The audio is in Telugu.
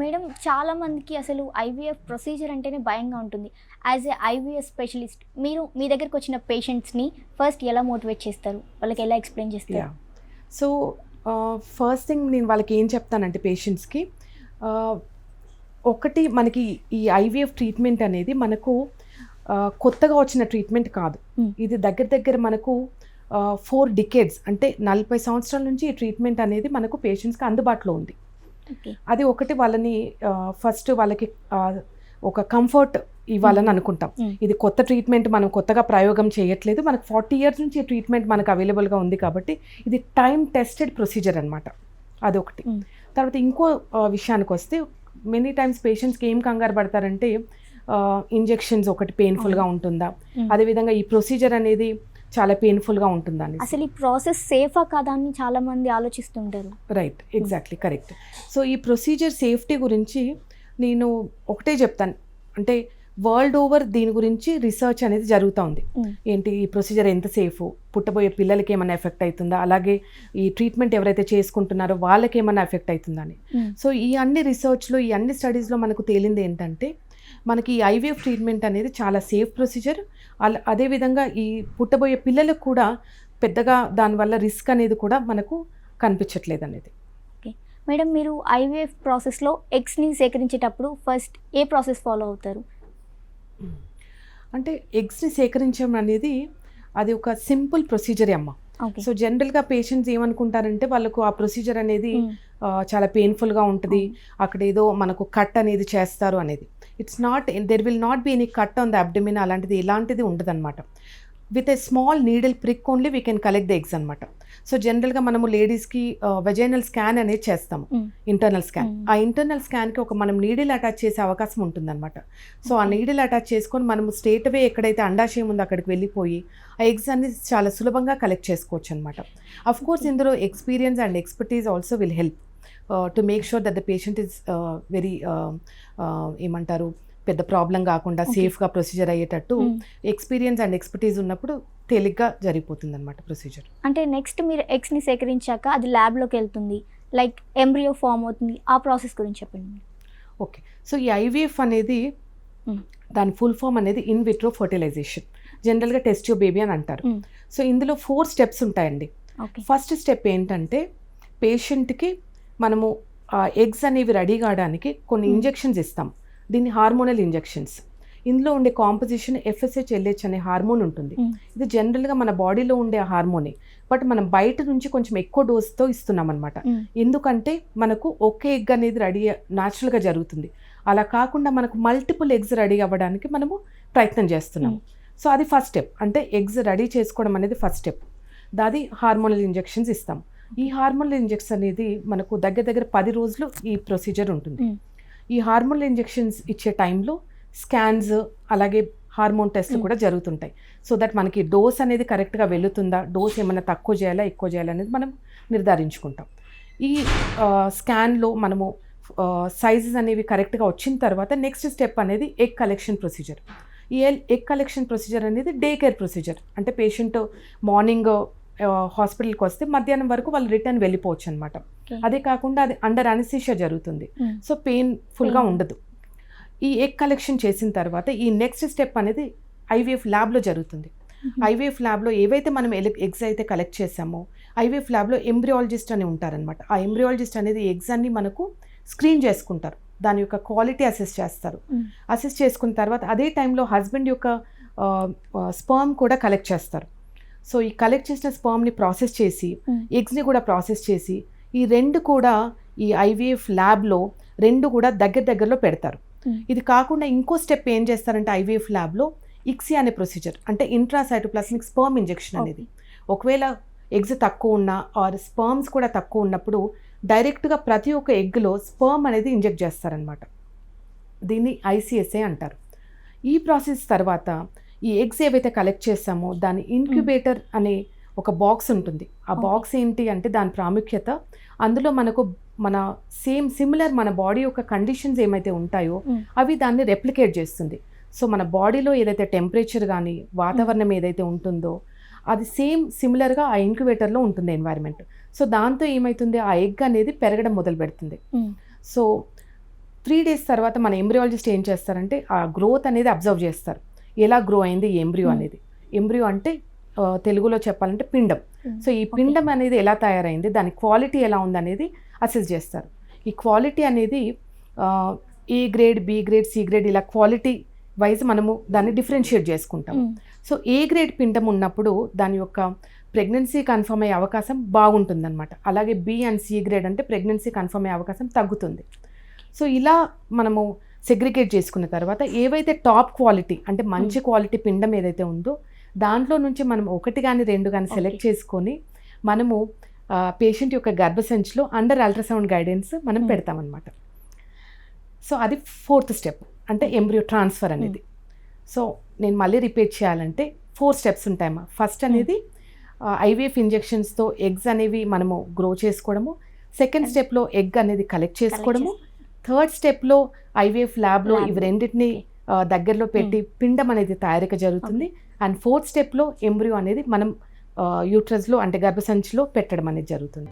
మేడం చాలా మందికి అసలు ఐవీఎఫ్ ప్రొసీజర్ అంటేనే భయంగా ఉంటుంది. యాజ్ ఏ ఐవీఎఫ్ స్పెషలిస్ట్ మీరు మీ దగ్గరకు వచ్చిన పేషెంట్స్ని ఫస్ట్ ఎలా మోటివేట్ చేస్తారు? వాళ్ళకి ఎలా ఎక్స్ప్లెయిన్ చేస్తారు? సో ఫస్ట్ థింగ్ నేను వాళ్ళకి ఏం చెప్తానంటే పేషెంట్స్కి ఒకటి మనకి ఈ ఐవీఎఫ్ ట్రీట్మెంట్ అనేది మనకు కొత్తగా వచ్చిన ట్రీట్మెంట్ కాదు. ఇది దగ్గర దగ్గర మనకు ఫోర్ డికేడ్స్ అంటే నలభై సంవత్సరాల నుంచి ఈ ట్రీట్మెంట్ అనేది మనకు పేషెంట్స్కి అందుబాటులో ఉంది. అది ఒకటి వాళ్ళని ఫస్ట్ వాళ్ళకి ఒక కంఫర్ట్ ఇవ్వాలని. అనుకుంటాం. ఇది కొత్త ట్రీట్మెంట్ మనం కొత్తగా ప్రయోగం చేయట్లేదు మనకు ఫార్టీ ఇయర్స్ నుంచి ట్రీట్మెంట్ మనకు అవైలబుల్గా ఉంది కాబట్టి ఇది టైం టెస్టెడ్ ప్రొసీజర్ అనమాట అదొకటి. తర్వాత ఇంకో విషయానికి వస్తే మెనీ టైమ్స్ పేషెంట్స్కి ఏం కంగారు పడతారంటే ఇంజెక్షన్స్ ఒకటి పెయిన్ఫుల్గా ఉంటుందా. అదేవిధంగా ఈ ప్రొసీజర్ అనేది చాలా పెయిన్ఫుల్గా ఉంటుందా అని అసలు ఈ ప్రాసెస్ సేఫా కాదా అని చాలా మంది ఆలోచిస్తుంటారు. రైట్ ఎగ్జాక్ట్లీ కరెక్ట్ సో ఈ ప్రొసీజర్ సేఫ్టీ గురించి నేను ఒకటే చెప్తాను. అంటే వరల్డ్ ఓవర్ దీని గురించి రీసెర్చ్ అనేది జరుగుతూ ఉంది. ఏంటి ఈ ప్రొసీజర్ ఎంత సేఫ్ పుట్టబోయే పిల్లలకి ఏమైనా ఎఫెక్ట్ అవుతుందా అలాగే ఈ ట్రీట్మెంట్ ఎవరైతే చేసుకుంటున్నారో వాళ్ళకి ఏమైనా ఎఫెక్ట్ అవుతుందా అని. Mm. సో ఈ అన్ని రీసెర్చ్లో ఈ అన్ని స్టడీస్లో మనకు తేలింది ఏంటంటే మనకి ఐవీఎఫ్ ట్రీట్మెంట్ అనేది చాలా సేఫ్ ప్రొసీజర్ అలా అదేవిధంగా ఈ పుట్టబోయే పిల్లలకు కూడా పెద్దగా దానివల్ల రిస్క్ అనేది కూడా మనకు కనిపించట్లేదు అనేది. మేడం మీరు ఐవీఎఫ్ ప్రాసెస్లో ఎగ్స్ని సేకరించేటప్పుడు ఫస్ట్ ఏ ప్రాసెస్ ఫాలో అవుతారు? అంటే ఎగ్స్ని సేకరించడం అనేది అది ఒక సింపుల్ ప్రొసీజరే అమ్మ. సో జనరల్గా పేషెంట్స్ ఏమనుకుంటారంటే వాళ్ళకు ఆ ప్రొసీజర్ అనేది చాలా పెయిన్ఫుల్గా ఉంటుంది. అక్కడ ఏదో మనకు కట్ అనేది చేస్తారు అనేది. It's not there will not be any cut on the abdomen అలాంటిది ఎలాంటిది ఉండదన్నమాట. With a small needle prick only we can collect the eggs అనమాట సో జనరల్గా మనము లేడీస్కి వెజైనల్ స్కాన్ అనేది చేస్తాము. Internal scan Mm. ఆ ఇంటర్నల్ స్కాన్కి ఒక మనం నీడిల్ అటాచ్ చేసే అవకాశం ఉంటుందన్నమాట. సో ఆ. నీడిల్ అటాచ్ చేసుకొని మనము స్ట్రేట్ అవే ఎక్కడైతే అండాశయం ఉందో అక్కడికి వెళ్ళిపోయి ఆ ఎగ్స్ అన్ని చాలా సులభంగా కలెక్ట్ చేసుకోవచ్చు అనమాట కోర్స్. ఇందులో experience and expertise also will help to make sure that the patient is very ఏమంటారు పెద్ద ప్రాబ్లం కాకుండా. సేఫ్గా ప్రొసీజర్ అయ్యేటట్టు ఎక్స్పీరియన్స్ అండ్ ఎక్స్పర్టీస్ ఉన్నప్పుడు తేలిగ్గా జరిగిపోతుంది అనమాట ప్రొసీజర్ అంటే నెక్స్ట్ మీరు ఎగ్స్ని సేకరించాక అది ల్యాబ్లోకి వెళ్తుంది. లైక్ ఎంబ్రియో ఫామ్ అవుతుంది. ఆ ప్రాసెస్ గురించి చెప్పండి. ఓకే సో ఈ ఐవీఎఫ్ అనేది Mm. దాని ఫుల్ ఫామ్ అనేది ఇన్ విట్రో ఫర్టిలైజేషన్ జనరల్గా టెస్ట్ బేబీ అని అంటారు. సో ఇందులో ఫోర్ స్టెప్స్ ఉంటాయండి. ఫస్ట్ స్టెప్ ఏంటంటే పేషెంట్కి మనము ఎగ్స్ అనేవి రెడీ కావడానికి కొన్ని Mm. ఇంజెక్షన్స్ ఇస్తాం. దీన్ని హార్మోనల్ ఇంజెక్షన్స్. ఇందులో ఉండే కాంపోజిషన్ ఎఫ్ఎస్హెచ్ ఎల్హెచ్ అనే హార్మోన్ ఉంటుంది. Mm. ఇది జనరల్గా మన బాడీలో ఉండే హార్మోనే. బట్ మనం బయట నుంచి కొంచెం ఎక్కువ డోస్తో ఇస్తున్నాం అనమాట ఎందుకంటే మనకు ఒకే ఎగ్ అనేది రెడీ న్యాచురల్గా జరుగుతుంది. అలా కాకుండా మనకు మల్టిపుల్ ఎగ్స్ రెడీ అవ్వడానికి మనము ప్రయత్నం చేస్తున్నాం. సో అది ఫస్ట్ స్టెప్. అంటే ఎగ్స్ రెడీ చేసుకోవడం అనేది ఫస్ట్ స్టెప్. దాది హార్మోనల్ ఇంజెక్షన్స్ ఇస్తాం. ఈ హార్మోనల్ ఇంజెక్షన్ అనేది మనకు దగ్గర దగ్గర పది రోజులు ఈ ప్రొసీజర్ ఉంటుంది. ఈ హార్మోనల్ ఇంజెక్షన్స్ ఇచ్చే టైంలో స్కాన్స్ అలాగే హార్మోన్ టెస్ట్లు. కూడా జరుగుతుంటాయి. సో దట్ మనకి డోస్ అనేది కరెక్ట్గా వెళుతుందా డోస్ ఏమైనా తక్కువ చేయాలా ఎక్కువ చేయాలా అనేది మనం నిర్ధారించుకుంటాం. ఈ స్కాన్లో మనము సైజెస్ అనేవి కరెక్ట్గా వచ్చిన తర్వాత నెక్స్ట్ స్టెప్ అనేది ఎగ్ కలెక్షన్ ప్రొసీజర్. ఈ ఎగ్ కలెక్షన్ ప్రొసీజర్ అనేది డే కేర్ ప్రొసీజర్. అంటే పేషెంట్ మార్నింగ్ హాస్పిటల్కి వస్తే మధ్యాహ్నం వరకు వాళ్ళు రిటర్న్ వెళ్ళిపోవచ్చు అనమాట. అదే కాకుండా అది అండర్ అనస్థీషియా జరుగుతుంది. సో పెయిన్ఫుల్గా. ఉండదు. ఈ ఎగ్ కలెక్షన్ చేసిన తర్వాత ఈ నెక్స్ట్ స్టెప్ అనేది ఐవీఎఫ్ ల్యాబ్లో జరుగుతుంది. ఐవీఎఫ్ ల్యాబ్లో ఏవైతే మనం ఎగ్స్ అయితే కలెక్ట్ చేసామో ఐవీఎఫ్ ల్యాబ్లో ఎంబ్రియాలజిస్ట్ అని ఉంటారనమాట. ఆ ఎంబ్రియాలజిస్ట్ అనేది ఎగ్స్ అన్ని మనకు స్క్రీన్ చేసుకుంటారు. దాని యొక్క క్వాలిటీ అసెస్ చేస్తారు. అసెస్ చేసుకున్న తర్వాత అదే టైంలో హస్బెండ్ యొక్క స్పర్మ్ కూడా కలెక్ట్ చేస్తారు. సో ఈ కలెక్ట్ చేసిన స్పర్మ్ని ప్రాసెస్ చేసి ఎగ్స్ని కూడా ప్రాసెస్ చేసి ఈ రెండు కూడా ఈ ఐవీఎఫ్ ల్యాబ్లో రెండు కూడా దగ్గర దగ్గరలో పెడతారు. Mm. ఇది కాకుండా ఇంకో స్టెప్ ఏం చేస్తారంటే ఐవీఎఫ్ ల్యాబ్లో ఇక్సీ అనే ప్రొసీజర్ అంటే ఇంట్రాసైటోప్లాస్మిక్ స్పర్మ్ ఇంజెక్షన్ అనేది. ఒకవేళ ఎగ్స్ తక్కువ ఉన్నా ఆర్ స్పర్మ్స్ కూడా తక్కువ ఉన్నప్పుడు డైరెక్ట్గా ప్రతి ఒక్క ఎగ్లో స్పర్మ్ అనేది ఇంజెక్ట్ చేస్తారనమాట దీన్ని ఐసిఎస్ఏ అంటారు. ఈ ప్రాసెస్ తర్వాత ఈ ఎగ్స్ ఏవైతే కలెక్ట్ చేస్తామో దాని ఇన్క్యుబేటర్ అనే ఒక బాక్స్ ఉంటుంది. ఆ. బాక్స్ ఏంటి అంటే దాని ప్రాముఖ్యత అందులో మనకు మన సేమ్ సిమిలర్ మన బాడీ యొక్క కండిషన్స్ ఏమైతే ఉంటాయో. అవి దాన్ని రెప్లికేట్ చేస్తుంది. సో మన బాడీలో ఏదైతే టెంపరేచర్ కానీ వాతావరణం ఏదైతే ఉంటుందో అది సేమ్ సిమిలర్గా ఆ ఇంక్యుబేటర్లో ఉంటుంది ఎన్వైరన్మెంట్ సో దాంతో ఏమవుతుంది ఆ ఎగ్ అనేది పెరగడం మొదలు పెడుతుంది. సో త్రీ డేస్ తర్వాత మన ఎంబ్రియాలజిస్ట్ ఏం చేస్తారంటే ఆ గ్రోత్ అనేది అబ్జర్వ్ చేస్తారు. ఎలా గ్రో అయింది ఎంబ్రియో Hmm. అనేది. ఎంబ్రియో అంటే తెలుగులో చెప్పాలంటే పిండం. సో ఈ పిండం అనేది ఎలా తయారైంది దాని క్వాలిటీ ఎలా ఉంది అనేది అసెస్ చేస్తారు. ఈ క్వాలిటీ అనేది A grade B grade C grade ఇలా క్వాలిటీ వైజ్ మనము దాన్ని డిఫరెన్షియేట్ చేసుకుంటాం. సో ఏ గ్రేడ్ పిండం ఉన్నప్పుడు దాని యొక్క ప్రెగ్నెన్సీ కన్ఫర్మ్ అయ్యే అవకాశం బాగుంటుందన్నమాట. అలాగే బి అండ్ సి గ్రేడ్ అంటే ప్రెగ్నెన్సీ కన్ఫర్మ్ అయ్యే అవకాశం తగ్గుతుంది. సో ఇలా మనము సెగ్రిగేట్ చేసుకున్న తర్వాత ఏవైతే టాప్ క్వాలిటీ అంటే మంచి క్వాలిటీ పిండం ఏదైతే ఉందో దాంట్లో నుంచి మనం ఒకటి కానీ రెండు కానీ సెలెక్ట్. చేసుకొని మనము పేషెంట్ యొక్క గర్భసంచిలో అండర్ అల్ట్రాసౌండ్ గైడెన్స్ మనం. పెడతామన్నమాట. సో అది ఫోర్త్ స్టెప్ అంటే ఎంబ్రియో ట్రాన్స్ఫర్ అనేది. సో నేను మళ్ళీ రిపీట్ చేయాలంటే ఫోర్ స్టెప్స్ ఉంటాయమ్మా. ఫస్ట్ అనేది ఐవీఎఫ్ ఇంజెక్షన్స్తో ఎగ్స్ అనేవి మనము గ్రో చేసుకోవడము. సెకండ్. స్టెప్లో ఎగ్ అనేది కలెక్ట్ చేసుకోవడము. థర్డ్ స్టెప్లో ఐవీఎఫ్ ల్యాబ్లో. ఇవి రెండింటిని దగ్గరలో పెట్టి పిండం అనేది తయారిక జరుగుతుంది. అండ్ ఫోర్త్ స్టెప్లో ఎంబ్రియో అనేది మనం యూట్రస్లో అంటే గర్భసంచిలో పెట్టడం అనేది జరుగుతుంది.